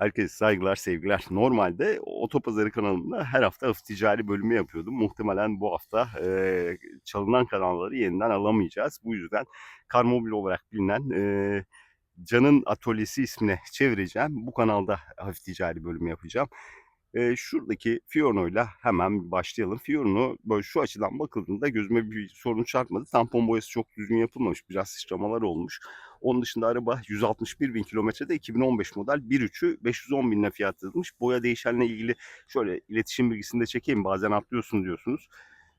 Herkese saygılar, sevgiler. Normalde Otopazarı kanalında her hafta hafif ticari bölümü yapıyordum. Muhtemelen bu hafta e, çalınan kanalları yeniden alamayacağız. Bu yüzden Karmobil olarak bilinen e, Can'ın Atölyesi ismine çevireceğim. Bu kanalda hafif ticari bölümü yapacağım. E, şuradaki Fiorno'yla hemen başlayalım. Fiorno böyle şu açıdan bakıldığında gözüme bir sorun çarpmadı. Tampon boyası çok düzgün yapılmamış. Biraz sıçramalar olmuş. Onun dışında araba 161 bin kilometrede 2015 model 1.3'ü 510 binle fiyatlanmış. Boya değişenle ilgili şöyle iletişim bilgisini de çekeyim. Bazen atlıyorsun diyorsunuz.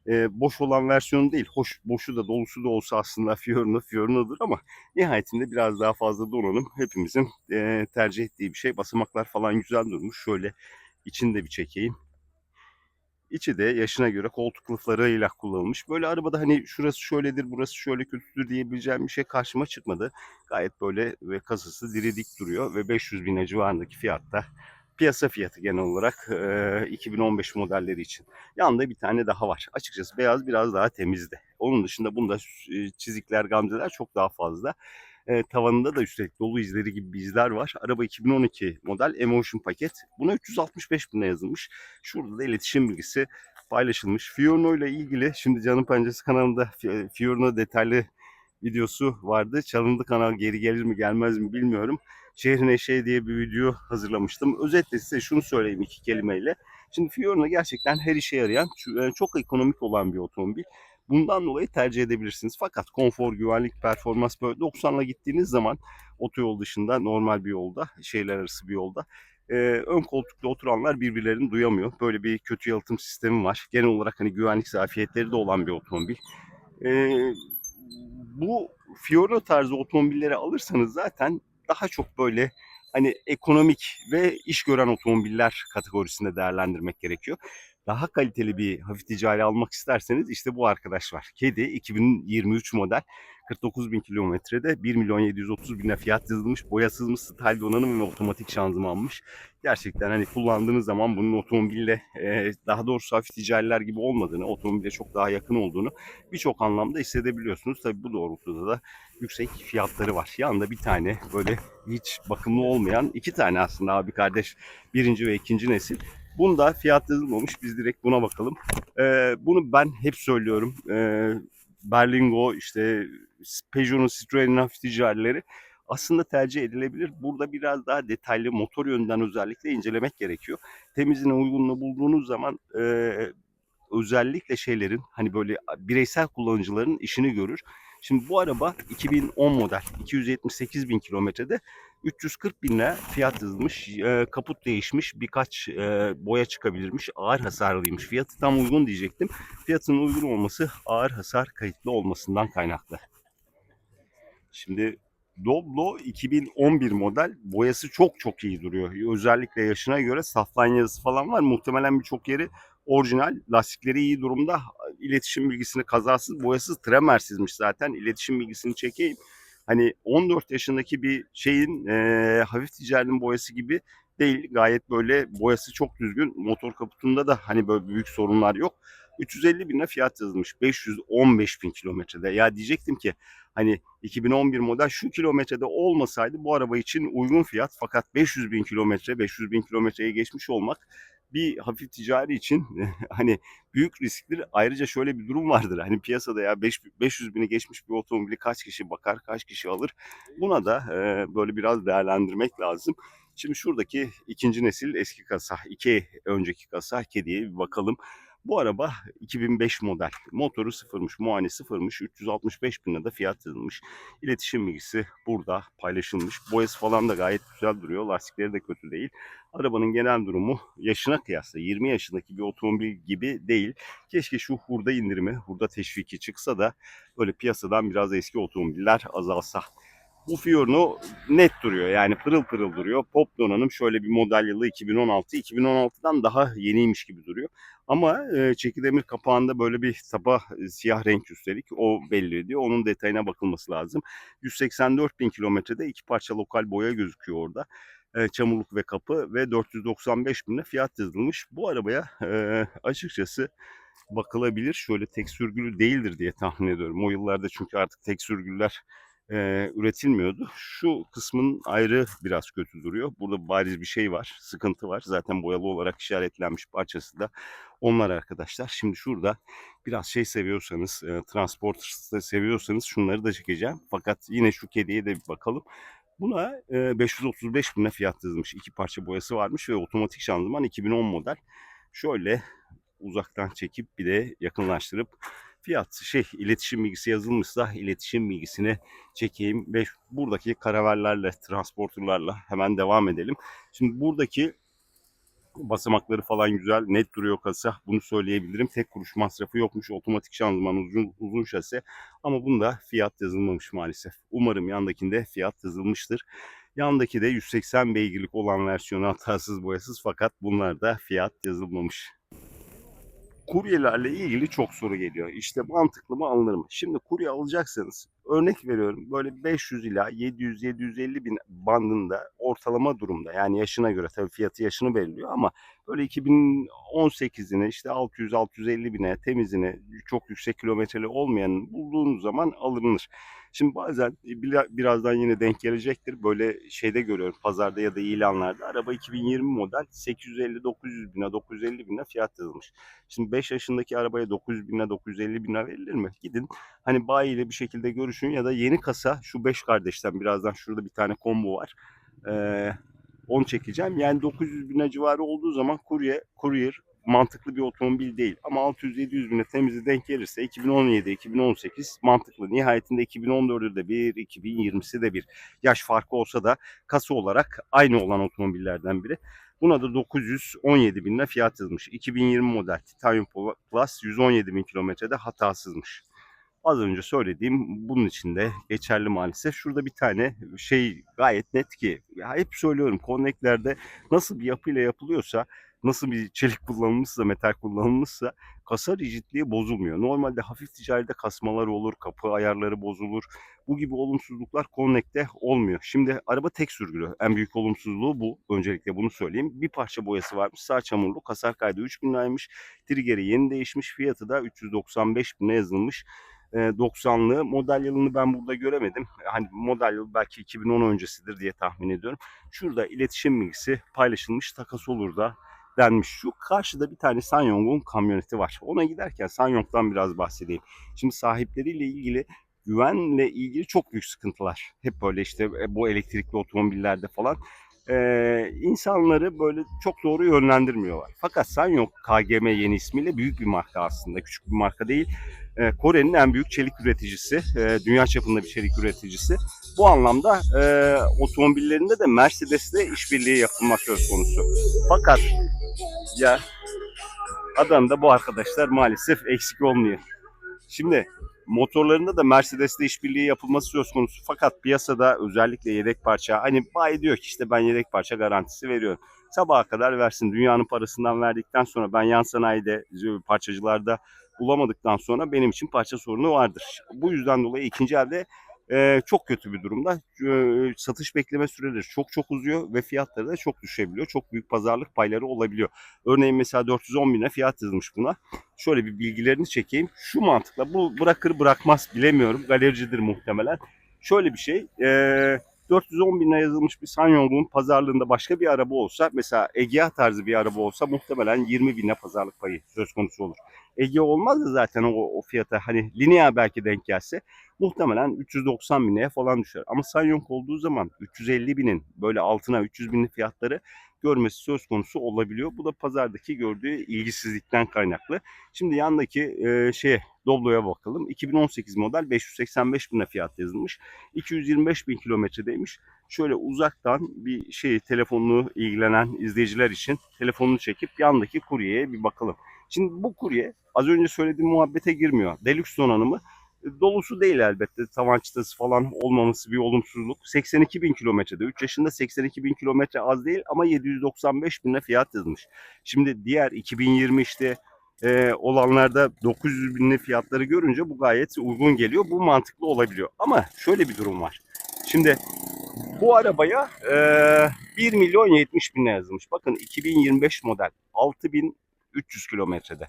E, boş olan versiyonu değil. Hoş boşu da dolusu da olsa aslında Fiorino Fiorino'dur ama nihayetinde biraz daha fazla donanım hepimizin e, tercih ettiği bir şey. Basamaklar falan güzel durmuş. Şöyle içini de bir çekeyim. İçi de yaşına göre koltuk kılıflarıyla kullanılmış. Böyle arabada hani şurası şöyledir, burası şöyle kötüdür diyebileceğim bir şey karşıma çıkmadı. Gayet böyle ve kasası diri duruyor ve 500 bin civarındaki fiyatta piyasa fiyatı genel olarak e, 2015 modelleri için. Yanında bir tane daha var. Açıkçası beyaz biraz daha temizdi. Onun dışında bunda çizikler, gamzeler çok daha fazla. E, tavanında da üstelik dolu izleri gibi bir izler var. Araba 2012 model Emotion paket. Buna 365 bine yazılmış. Şurada da iletişim bilgisi paylaşılmış. Fiorno ile ilgili şimdi Canım Penceresi kanalında Fiorno detaylı videosu vardı. Çalındı kanal geri gelir mi gelmez mi bilmiyorum. Şehrin Eşeği diye bir video hazırlamıştım. Özetle size şunu söyleyeyim iki kelimeyle. Şimdi Fiorino gerçekten her işe yarayan, çok ekonomik olan bir otomobil. Bundan dolayı tercih edebilirsiniz. Fakat konfor, güvenlik, performans böyle 90'la gittiğiniz zaman otoyol dışında normal bir yolda, şehirler arası bir yolda e, ön koltukta oturanlar birbirlerini duyamıyor. Böyle bir kötü yalıtım sistemi var. Genel olarak hani güvenlik zafiyetleri de olan bir otomobil. E, bu Fiorino tarzı otomobilleri alırsanız zaten daha çok böyle hani ekonomik ve iş gören otomobiller kategorisinde değerlendirmek gerekiyor daha kaliteli bir hafif ticari almak isterseniz işte bu arkadaş var. Kedi 2023 model 49 bin kilometrede 1 milyon 730 bine fiyat yazılmış. Boyasız mı style donanım ve otomatik şanzımanmış. Gerçekten hani kullandığınız zaman bunun otomobille e, daha doğrusu hafif ticariler gibi olmadığını, otomobile çok daha yakın olduğunu birçok anlamda hissedebiliyorsunuz. Tabi bu doğrultuda da yüksek fiyatları var. Yanında bir tane böyle hiç bakımlı olmayan iki tane aslında abi kardeş birinci ve ikinci nesil Bunda fiyat yazılmamış. Biz direkt buna bakalım. Ee, bunu ben hep söylüyorum. Ee, Berlingo, işte Peugeot'un, Citroen'in hafif ticarileri aslında tercih edilebilir. Burada biraz daha detaylı motor yönden özellikle incelemek gerekiyor. Temizliğine uygunluğu bulduğunuz zaman e, özellikle şeylerin hani böyle bireysel kullanıcıların işini görür. Şimdi bu araba 2010 model 278 bin kilometrede 340 bin lira fiyat yazılmış. E, kaput değişmiş. Birkaç e, boya çıkabilirmiş. Ağır hasarlıymış. Fiyatı tam uygun diyecektim. Fiyatının uygun olması ağır hasar kayıtlı olmasından kaynaklı. Şimdi Doblo 2011 model boyası çok çok iyi duruyor. Özellikle yaşına göre safline yazısı falan var. Muhtemelen birçok yeri orijinal. Lastikleri iyi durumda. İletişim bilgisini kazasız boyasız tremersizmiş zaten. İletişim bilgisini çekeyim hani 14 yaşındaki bir şeyin e, hafif ticaretin boyası gibi değil. Gayet böyle boyası çok düzgün. Motor kaputunda da hani böyle büyük sorunlar yok. 350 bine fiyat yazılmış. 515 bin kilometrede. Ya diyecektim ki hani 2011 model şu kilometrede olmasaydı bu araba için uygun fiyat. Fakat 500 bin kilometre, 500 bin kilometreye geçmiş olmak bir hafif ticari için hani büyük risktir. Ayrıca şöyle bir durum vardır. Hani piyasada ya 5, 500 bini geçmiş bir otomobili kaç kişi bakar, kaç kişi alır? Buna da e, böyle biraz değerlendirmek lazım. Şimdi şuradaki ikinci nesil eski kasa, iki önceki kasa kediye bir bakalım. Bu araba 2005 model. Motoru sıfırmış, muayene sıfırmış. 365 bin lira fiyat yazılmış. İletişim bilgisi burada paylaşılmış. Boyası falan da gayet güzel duruyor. Lastikleri de kötü değil. Arabanın genel durumu yaşına kıyasla 20 yaşındaki bir otomobil gibi değil. Keşke şu hurda indirimi, hurda teşviki çıksa da böyle piyasadan biraz eski otomobiller azalsa. Bu Fiorino net duruyor yani pırıl pırıl duruyor. Pop donanım şöyle bir model yılı 2016. 2016'dan daha yeniymiş gibi duruyor. Ama e, çekidemir kapağında böyle bir taba e, siyah renk üstelik o belli ediyor. Onun detayına bakılması lazım. 184 bin kilometrede iki parça lokal boya gözüküyor orada. E, çamurluk ve kapı ve 495 bin fiyat yazılmış. Bu arabaya e, açıkçası bakılabilir. Şöyle tek sürgülü değildir diye tahmin ediyorum. O yıllarda çünkü artık tek sürgüller e, üretilmiyordu. Şu kısmın ayrı biraz kötü duruyor. Burada bariz bir şey var, sıkıntı var. Zaten boyalı olarak işaretlenmiş parçası da onlar arkadaşlar. Şimdi şurada biraz şey seviyorsanız, e, transporter seviyorsanız şunları da çekeceğim. Fakat yine şu kediye de bir bakalım. Buna e, 535 bine fiyat yazılmış. İki parça boyası varmış ve otomatik şanzıman 2010 model. Şöyle uzaktan çekip bir de yakınlaştırıp fiyat şey iletişim bilgisi yazılmışsa iletişim bilgisini çekeyim ve buradaki karavellerle transporterlarla hemen devam edelim. Şimdi buradaki basamakları falan güzel net duruyor kasa bunu söyleyebilirim. Tek kuruş masrafı yokmuş otomatik şanzıman uzun, uzun şase ama bunda fiyat yazılmamış maalesef. Umarım yandakinde fiyat yazılmıştır. Yandaki de 180 beygirlik olan versiyonu hatasız boyasız fakat bunlarda fiyat yazılmamış kuryelerle ilgili çok soru geliyor. İşte mantıklı mı alınır mı? Şimdi kurye alacaksanız örnek veriyorum böyle 500 ila 700-750 bin bandında ortalama durumda yani yaşına göre tabii fiyatı yaşını belirliyor ama böyle 2018'ine işte 600-650 bine temizine çok yüksek kilometreli olmayanın bulduğunuz zaman alınır. Şimdi bazen birazdan yine denk gelecektir. Böyle şeyde görüyorum pazarda ya da ilanlarda araba 2020 model 850-900 bine 950 bine fiyat yazılmış. Şimdi 5 yaşındaki arabaya 900 bine 950 bine verilir mi? Gidin hani bayiyle bir şekilde görüşün ya da yeni kasa şu 5 kardeşten birazdan şurada bir tane combo var. Ee, onu çekeceğim. Yani 900 bine civarı olduğu zaman kurye, courier mantıklı bir otomobil değil. Ama 600-700 bine temizi denk gelirse 2017-2018 mantıklı. Nihayetinde 2014'ü de bir, 2020'si de bir. Yaş farkı olsa da kasa olarak aynı olan otomobillerden biri. Buna da 917 bin lira fiyat yazmış. 2020 model Titanium Plus 117 bin kilometrede hatasızmış. Az önce söylediğim bunun için de geçerli maalesef. Şurada bir tane şey gayet net ki ya hep söylüyorum Connect'lerde nasıl bir yapıyla yapılıyorsa nasıl bir çelik kullanılmışsa, metal kullanılmışsa kasa rigidliği bozulmuyor. Normalde hafif ticarette kasmalar olur, kapı ayarları bozulur. Bu gibi olumsuzluklar Connect'te olmuyor. Şimdi araba tek sürgülü. En büyük olumsuzluğu bu. Öncelikle bunu söyleyeyim. Bir parça boyası varmış. Sağ çamurlu. Kasar kaydı 3000 liraymış. Trigger'i yeni değişmiş. Fiyatı da 395 bine yazılmış. 90'lı model yılını ben burada göremedim. Hani model yıl belki 2010 öncesidir diye tahmin ediyorum. Şurada iletişim bilgisi paylaşılmış takas olur da denmiş. Şu karşıda bir tane Sanyong'un kamyoneti var. Ona giderken Sanyong'dan biraz bahsedeyim. Şimdi sahipleriyle ilgili güvenle ilgili çok büyük sıkıntılar. Hep böyle işte e, bu elektrikli otomobillerde falan e, insanları böyle çok doğru yönlendirmiyorlar. Fakat Sanyong KGM yeni ismiyle büyük bir marka aslında. Küçük bir marka değil. E, Kore'nin en büyük çelik üreticisi. E, dünya çapında bir çelik üreticisi. Bu anlamda e, otomobillerinde de Mercedes'le işbirliği yapılmak söz konusu. Fakat ya adam da bu arkadaşlar maalesef eksik olmuyor. Şimdi motorlarında da Mercedes'le işbirliği yapılması söz konusu. Fakat piyasada özellikle yedek parça hani bayi diyor ki işte ben yedek parça garantisi veriyorum. Sabaha kadar versin. Dünyanın parasından verdikten sonra ben yan sanayide parçacılarda bulamadıktan sonra benim için parça sorunu vardır. Bu yüzden dolayı ikinci elde çok kötü bir durumda. Satış bekleme süreleri çok çok uzuyor ve fiyatları da çok düşebiliyor. Çok büyük pazarlık payları olabiliyor. Örneğin mesela 410 bine fiyat yazılmış buna. Şöyle bir bilgilerini çekeyim. Şu mantıkla bu bırakır bırakmaz bilemiyorum. Galericidir muhtemelen. Şöyle bir şey. E, 410 bine yazılmış bir Sanyong'un pazarlığında başka bir araba olsa mesela Egea tarzı bir araba olsa muhtemelen 20 bine pazarlık payı söz konusu olur. Ege olmaz da zaten o, o fiyata hani linea belki denk gelse muhtemelen 390 bineye falan düşer. Ama Sanyong olduğu zaman 350 binin böyle altına 300 binli fiyatları görmesi söz konusu olabiliyor. Bu da pazardaki gördüğü ilgisizlikten kaynaklı. Şimdi yandaki e, şeye Doblo'ya bakalım. 2018 model 585 bine fiyat yazılmış. 225 bin kilometredeymiş. Şöyle uzaktan bir şey telefonunu ilgilenen izleyiciler için telefonunu çekip yandaki kuryeye bir bakalım. Şimdi bu kurye az önce söylediğim muhabbete girmiyor. Deluxe donanımı dolusu değil elbette. Tavan çıtası falan olmaması bir olumsuzluk. 82 bin kilometrede. 3 yaşında 82 bin kilometre az değil ama 795 bine fiyat yazmış. Şimdi diğer 2020 işte e, olanlarda 900 binli fiyatları görünce bu gayet uygun geliyor. Bu mantıklı olabiliyor. Ama şöyle bir durum var. Şimdi bu arabaya e, 1 milyon 70 bine yazılmış. Bakın 2025 model 6300 kilometrede.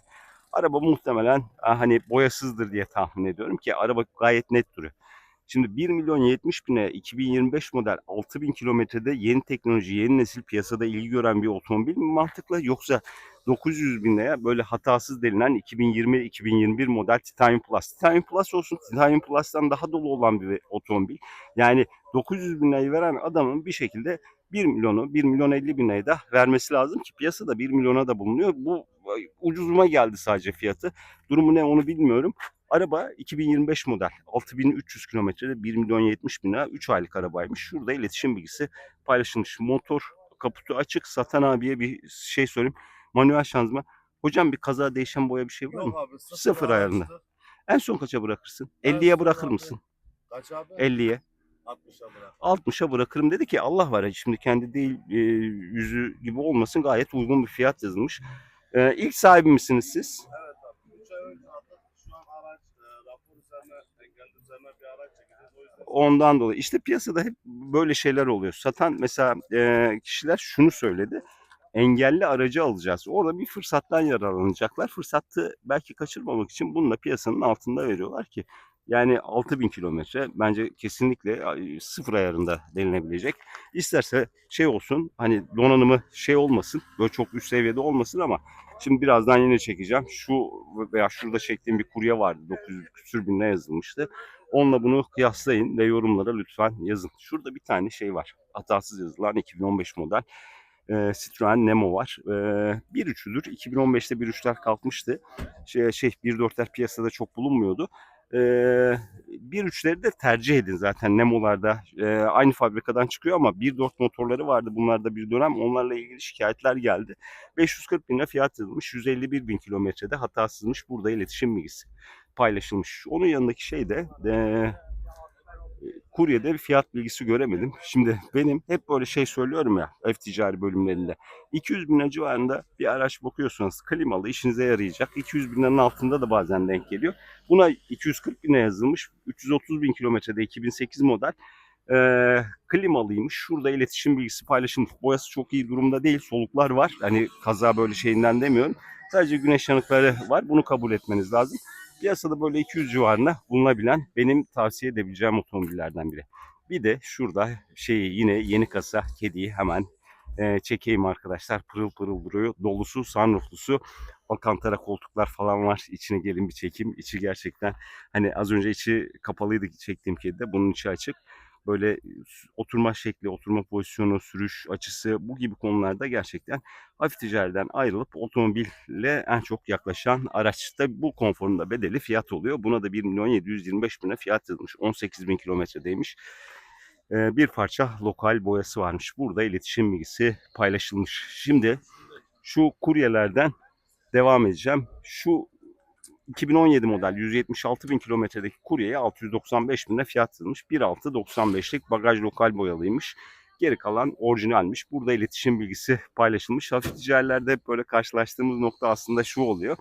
Araba muhtemelen hani boyasızdır diye tahmin ediyorum ki araba gayet net duruyor. Şimdi 1 milyon 70 bine 2025 model 6000 kilometrede yeni teknoloji, yeni nesil piyasada ilgi gören bir otomobil mi mantıklı yoksa 900 bin liraya böyle hatasız denilen 2020-2021 model Titanium Plus. Titanium Plus olsun, Titanium Plus'tan daha dolu olan bir otomobil. Yani 900 bin lirayı veren adamın bir şekilde 1 milyonu, 1 milyon 50 bin lirayı da vermesi lazım ki piyasada 1 milyona da bulunuyor. Bu ucuzuma geldi sadece fiyatı. Durumu ne onu bilmiyorum. Araba 2025 model. 6300 kilometrede 1 milyon 70 bin lira 3 aylık arabaymış. Şurada iletişim bilgisi paylaşılmış. Motor kaputu açık. Satan abiye bir şey söyleyeyim. Manuel şanzıman. Hocam bir kaza değişen boya bir şey var mı? Yok abi sıfır, Sıfır ayarında. En son kaça bırakırsın? Ben 50'ye sıfır bırakır abi. mısın? Kaç abi? 50'ye. 60'a bırak. 60'a bırakırım dedi ki Allah var ya şimdi kendi değil e, yüzü gibi olmasın gayet uygun bir fiyat yazılmış. E, ilk sahibi misiniz siz? Evet abi. 3 ay önce aldık. Şu an araç e, rapor üzerine, engel üzerine bir araç çekeceğiz. O yüzden Ondan dolayı işte piyasada hep böyle şeyler oluyor. Satan mesela e, kişiler şunu söyledi. Engelli aracı alacağız. Orada bir fırsattan yararlanacaklar. Fırsatı belki kaçırmamak için bunu da piyasanın altında veriyorlar ki. Yani 6000 kilometre bence kesinlikle sıfır ayarında denilebilecek. İsterse şey olsun hani donanımı şey olmasın böyle çok üst seviyede olmasın ama şimdi birazdan yine çekeceğim. Şu veya şurada çektiğim bir kurye vardı 900 küsür binle yazılmıştı. Onunla bunu kıyaslayın ve yorumlara lütfen yazın. Şurada bir tane şey var. Hatasız yazılan 2015 model e, Citroen Nemo var. E, 1.3'üdür. 2015'te 1.3'ler kalkmıştı. Şey, şey 1.4'ler piyasada çok bulunmuyordu. E, 1.3'leri de tercih edin zaten Nemo'larda. E, aynı fabrikadan çıkıyor ama 1.4 motorları vardı bunlarda bir dönem. Onlarla ilgili şikayetler geldi. 540 bin lira fiyat yazılmış. 151 bin kilometrede hatasızmış. Burada iletişim bilgisi paylaşılmış. Onun yanındaki şey de e, kuryede bir fiyat bilgisi göremedim. Şimdi benim hep böyle şey söylüyorum ya ev ticari bölümlerinde. 200 bin civarında bir araç bakıyorsanız klimalı işinize yarayacak. 200 bin liranın altında da bazen denk geliyor. Buna 240 bine yazılmış. 330 bin kilometrede 2008 model. Ee, klimalıymış. Şurada iletişim bilgisi paylaşılmış. Boyası çok iyi durumda değil. Soluklar var. Hani kaza böyle şeyinden demiyorum. Sadece güneş yanıkları var. Bunu kabul etmeniz lazım. Piyasada böyle 200 civarında bulunabilen benim tavsiye edebileceğim otomobillerden biri. Bir de şurada şeyi yine yeni kasa kediyi hemen e, çekeyim arkadaşlar. Pırıl pırıl duruyor. Dolusu, sunrooflusu. Alcantara koltuklar falan var. İçine gelin bir çekeyim. İçi gerçekten hani az önce içi kapalıydı çektiğim kedide. Bunun içi açık. Böyle oturma şekli, oturma pozisyonu, sürüş açısı bu gibi konularda gerçekten hafif ticariden ayrılıp otomobille en çok yaklaşan araçta bu konforun da bedeli fiyat oluyor. Buna da 1 milyon 725 bine fiyat yazılmış. 18 bin kilometredeymiş. Ee, bir parça lokal boyası varmış. Burada iletişim bilgisi paylaşılmış. Şimdi şu kuryelerden devam edeceğim. Şu 2017 model 176 bin kilometredeki kuryeye 695 bine fiyat yazılmış. 1.695'lik bagaj lokal boyalıymış. Geri kalan orijinalmiş. Burada iletişim bilgisi paylaşılmış. Hafif ticarilerde hep böyle karşılaştığımız nokta aslında şu oluyor.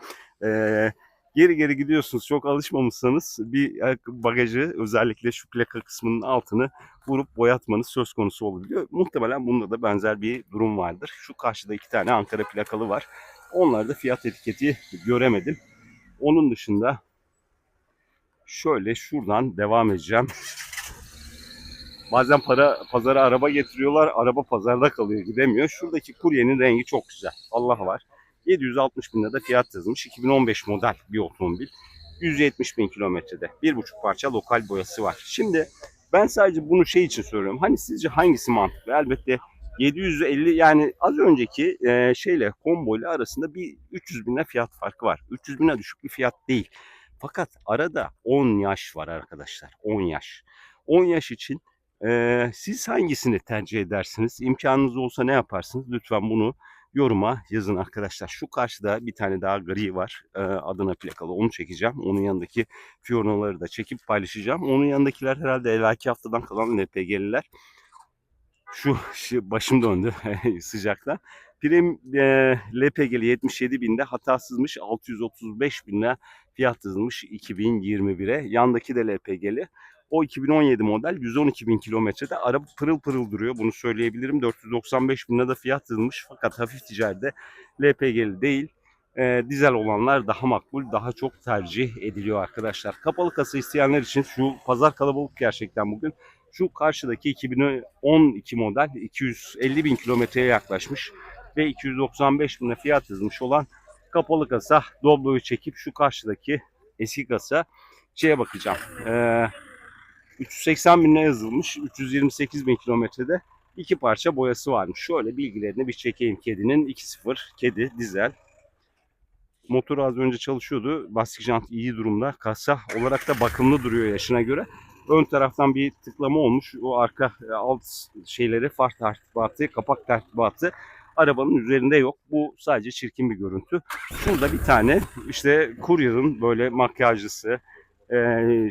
Ee, geri geri gidiyorsunuz. Çok alışmamışsanız bir bagajı özellikle şu plaka kısmının altını vurup boyatmanız söz konusu olabiliyor. Muhtemelen bunda da benzer bir durum vardır. Şu karşıda iki tane Ankara plakalı var. Onlarda fiyat etiketi göremedim. Onun dışında şöyle şuradan devam edeceğim. Bazen para pazara araba getiriyorlar. Araba pazarda kalıyor gidemiyor. Şuradaki kuryenin rengi çok güzel. Allah var. 760 bin lirada fiyat yazılmış. 2015 model bir otomobil. 170 bin kilometrede. Bir buçuk parça lokal boyası var. Şimdi ben sadece bunu şey için söylüyorum. Hani sizce hangisi mantıklı? Elbette 750 yani az önceki e, şeyle combo ile arasında bir 300 bin lira fiyat farkı var. 300 bin lira düşük bir fiyat değil. Fakat arada 10 yaş var arkadaşlar. 10 yaş. 10 yaş için e, siz hangisini tercih edersiniz? İmkanınız olsa ne yaparsınız? Lütfen bunu yoruma yazın arkadaşlar. Şu karşıda bir tane daha gri var. E, Adana plakalı. Onu çekeceğim. Onun yanındaki Fionaları da çekip paylaşacağım. Onun yanındakiler herhalde evvelki haftadan kalan LPG'liler şu, şu başım döndü sıcaktan. Prim e, LPG'li 77 binde hatasızmış 635 binde fiyat yazılmış 2021'e. Yandaki de LPG'li. O 2017 model 112 bin kilometrede araba pırıl pırıl duruyor. Bunu söyleyebilirim. 495 bin de fiyat yazılmış fakat hafif ticaride LPG'li değil. E, dizel olanlar daha makbul, daha çok tercih ediliyor arkadaşlar. Kapalı kasa isteyenler için şu pazar kalabalık gerçekten bugün. Şu karşıdaki 2012 model 250 bin kilometreye yaklaşmış ve 295 bine fiyat yazmış olan kapalı kasa Doblo'yu çekip şu karşıdaki eski kasa şeye bakacağım. Ee, 380 bine yazılmış 328 bin kilometrede iki parça boyası varmış. Şöyle bilgilerini bir çekeyim kedinin 2.0 kedi dizel. Motor az önce çalışıyordu. Lastik jant iyi durumda. Kasa olarak da bakımlı duruyor yaşına göre. Ön taraftan bir tıklama olmuş. O arka e, alt şeyleri far tertibatı, kapak tertibatı arabanın üzerinde yok. Bu sadece çirkin bir görüntü. Şurada bir tane işte Courier'ın böyle makyajlısı e,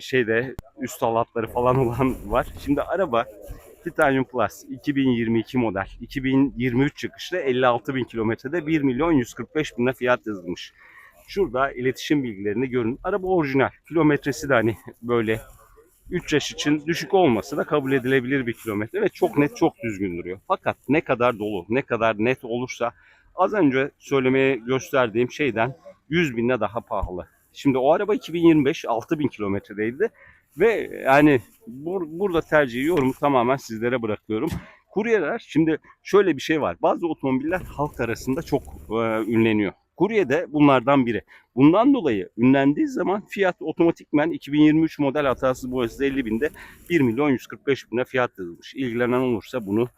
şeyde üst halatları falan olan var. Şimdi araba Titanium Plus 2022 model 2023 çıkışlı 56 bin kilometrede 1 milyon 145 bine fiyat yazılmış. Şurada iletişim bilgilerini görün. Araba orijinal. Kilometresi de hani böyle 3 yaş için düşük olması da kabul edilebilir bir kilometre ve çok net çok düzgün duruyor. Fakat ne kadar dolu ne kadar net olursa az önce söylemeye gösterdiğim şeyden 100 binle daha pahalı. Şimdi o araba 2025 6000 kilometredeydi ve yani bur- burada tercihi yorumu tamamen sizlere bırakıyorum. Kuryeler şimdi şöyle bir şey var. Bazı otomobiller halk arasında çok e, ünleniyor. Kurye de bunlardan biri. Bundan dolayı ünlendiği zaman fiyat otomatikmen 2023 model hatasız boyasız 50 binde 1 milyon 145 bine fiyat yazılmış. İlgilenen olursa bunu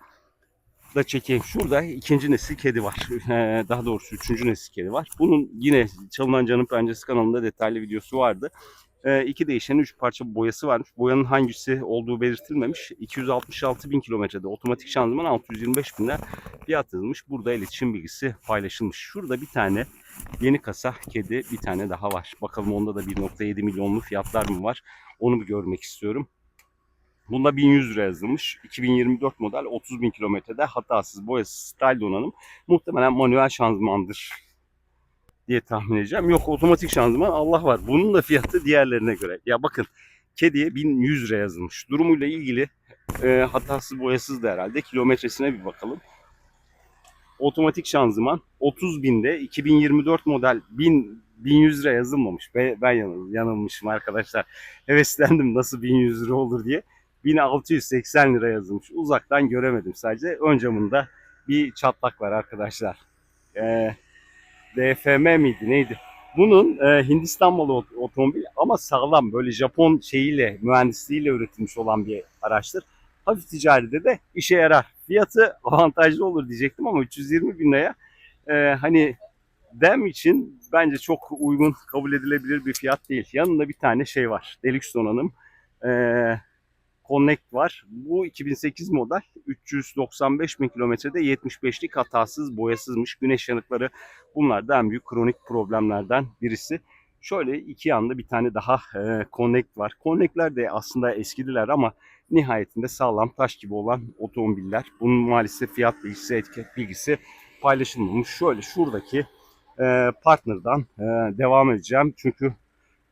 da çekeyim. Şurada ikinci nesil kedi var. Ee, Daha doğrusu üçüncü nesil kedi var. Bunun yine Çalınan Canın Penceresi kanalında detaylı videosu vardı. Ee, iki değişen üç parça boyası varmış. Boyanın hangisi olduğu belirtilmemiş. 266 bin kilometrede otomatik şanzıman 625 binden fiyat yazılmış. Burada iletişim bilgisi paylaşılmış. Şurada bir tane yeni kasa kedi bir tane daha var. Bakalım onda da 1.7 milyonlu fiyatlar mı var? Onu bir görmek istiyorum. Bunda 1100 lira yazılmış. 2024 model 30 bin kilometrede hatasız boyasız style donanım. Muhtemelen manuel şanzımandır diye tahmin edeceğim. Yok otomatik şanzıman Allah var. Bunun da fiyatı diğerlerine göre. Ya bakın kediye 1100 lira yazılmış. Durumuyla ilgili e, hatasız boyasız da herhalde. Kilometresine bir bakalım. Otomatik şanzıman 30 binde 2024 model 1000 1100 lira yazılmamış. Be- Ben yanıl- yanılmışım arkadaşlar. Heveslendim nasıl 1100 lira olur diye. 1680 lira yazılmış. Uzaktan göremedim sadece. Ön camında bir çatlak var arkadaşlar. Ee, DFM miydi neydi? Bunun e, Hindistan malı ot- otomobil ama sağlam böyle Japon şeyiyle mühendisliğiyle üretilmiş olan bir araçtır. Hafif ticaride de işe yarar. Fiyatı avantajlı olur diyecektim ama 320 bin liraya e, hani dem için bence çok uygun kabul edilebilir bir fiyat değil. Yanında bir tane şey var. Deluxe donanım. E, Connect var. Bu 2008 model 395 bin kilometrede 75'lik hatasız boyasızmış. Güneş yanıkları bunlar da en büyük kronik problemlerden birisi. Şöyle iki yanda bir tane daha e, Connect var. Connect'ler de aslında eskidiler ama nihayetinde sağlam taş gibi olan otomobiller. Bunun maalesef fiyat bilgisi, etiket bilgisi paylaşılmamış. Şöyle şuradaki e, partner'dan e, devam edeceğim. Çünkü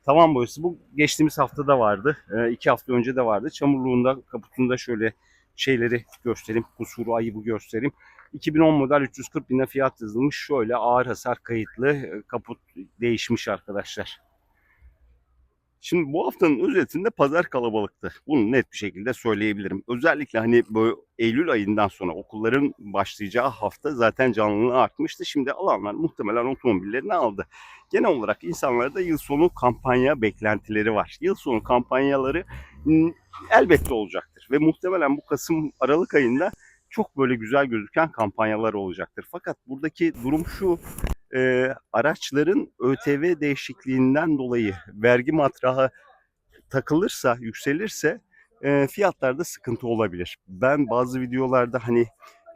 tavan boyası bu geçtiğimiz haftada vardı. E, iki hafta önce de vardı. Çamurluğunda kaputunda şöyle şeyleri göstereyim. Kusuru ayıbı göstereyim. 2010 model 340 bine fiyat yazılmış. Şöyle ağır hasar kayıtlı e, kaput değişmiş arkadaşlar. Şimdi bu haftanın özetinde pazar kalabalıktı. Bunu net bir şekilde söyleyebilirim. Özellikle hani böyle Eylül ayından sonra okulların başlayacağı hafta zaten canlılığı artmıştı. Şimdi alanlar muhtemelen otomobillerini aldı. Genel olarak insanlarda yıl sonu kampanya beklentileri var. Yıl sonu kampanyaları elbette olacaktır. Ve muhtemelen bu Kasım Aralık ayında çok böyle güzel gözüken kampanyalar olacaktır. Fakat buradaki durum şu, e, araçların ÖTV değişikliğinden dolayı vergi matrahı takılırsa, yükselirse e, fiyatlarda sıkıntı olabilir. Ben bazı videolarda hani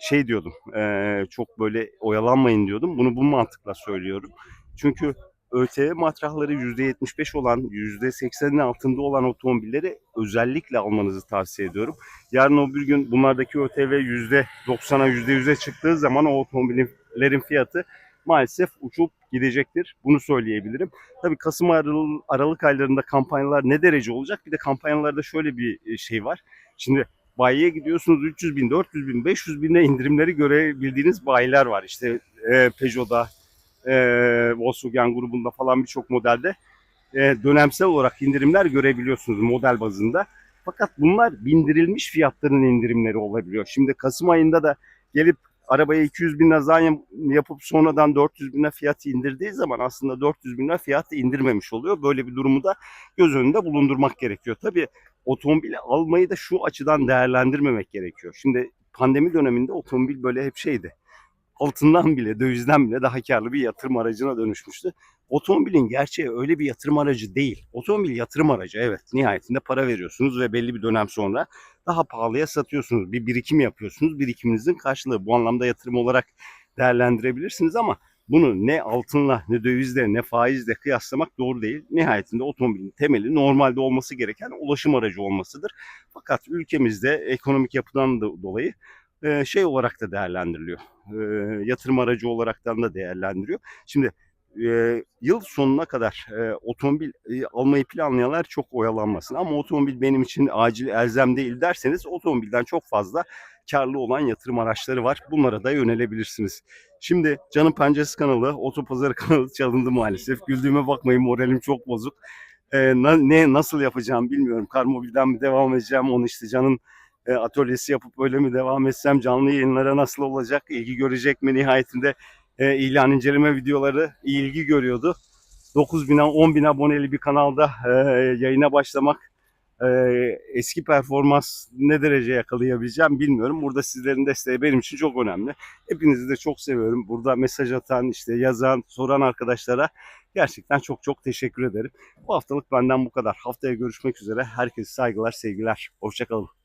şey diyordum, e, çok böyle oyalanmayın diyordum. Bunu bu mantıkla söylüyorum. Çünkü ÖTV matrahları %75 olan, %80'in altında olan otomobilleri özellikle almanızı tavsiye ediyorum. Yarın o bir gün bunlardaki ÖTV %90'a %100'e çıktığı zaman o otomobillerin fiyatı maalesef uçup gidecektir. Bunu söyleyebilirim. Tabii Kasım Aralık, Aralık aylarında kampanyalar ne derece olacak? Bir de kampanyalarda şöyle bir şey var. Şimdi bayiye gidiyorsunuz 300 bin, 400 bin, 500 bine indirimleri görebildiğiniz bayiler var. İşte e, Peugeot'da, e, Volkswagen grubunda falan birçok modelde e, dönemsel olarak indirimler görebiliyorsunuz model bazında. Fakat bunlar bindirilmiş fiyatların indirimleri olabiliyor. Şimdi Kasım ayında da gelip arabaya 200 bin lira zam yapıp sonradan 400 bin lira fiyatı indirdiği zaman aslında 400 bin lira fiyatı indirmemiş oluyor. Böyle bir durumu da göz önünde bulundurmak gerekiyor. Tabii otomobili almayı da şu açıdan değerlendirmemek gerekiyor. Şimdi pandemi döneminde otomobil böyle hep şeydi. Altından bile, dövizden bile daha karlı bir yatırım aracına dönüşmüştü. Otomobilin gerçeği öyle bir yatırım aracı değil. Otomobil yatırım aracı evet. Nihayetinde para veriyorsunuz ve belli bir dönem sonra daha pahalıya satıyorsunuz. Bir birikim yapıyorsunuz. Birikiminizin karşılığı. Bu anlamda yatırım olarak değerlendirebilirsiniz ama bunu ne altınla ne dövizle ne faizle kıyaslamak doğru değil. Nihayetinde otomobilin temeli normalde olması gereken ulaşım aracı olmasıdır. Fakat ülkemizde ekonomik yapıdan da dolayı şey olarak da değerlendiriliyor. Yatırım aracı olaraktan da değerlendiriyor. Şimdi e, yıl sonuna kadar e, otomobil e, almayı planlayanlar çok oyalanmasın. Ama otomobil benim için acil elzem değil derseniz otomobilden çok fazla karlı olan yatırım araçları var. Bunlara da yönelebilirsiniz. Şimdi Canın Penceresi kanalı, Otopazarı kanalı çalındı maalesef. Güldüğüme bakmayın moralim çok bozuk. E, na- ne nasıl yapacağım bilmiyorum. Karmobil'den mi devam edeceğim? Onu işte Can'ın e, atölyesi yapıp öyle mi devam etsem? Canlı yayınlara nasıl olacak? İlgi görecek mi? Nihayetinde e, ilan inceleme videoları ilgi görüyordu. 9 bin 10 bin aboneli bir kanalda e, yayına başlamak e, eski performans ne derece yakalayabileceğim bilmiyorum. Burada sizlerin desteği benim için çok önemli. Hepinizi de çok seviyorum. Burada mesaj atan, işte yazan, soran arkadaşlara gerçekten çok çok teşekkür ederim. Bu haftalık benden bu kadar. Haftaya görüşmek üzere. Herkese saygılar, sevgiler. Hoşçakalın.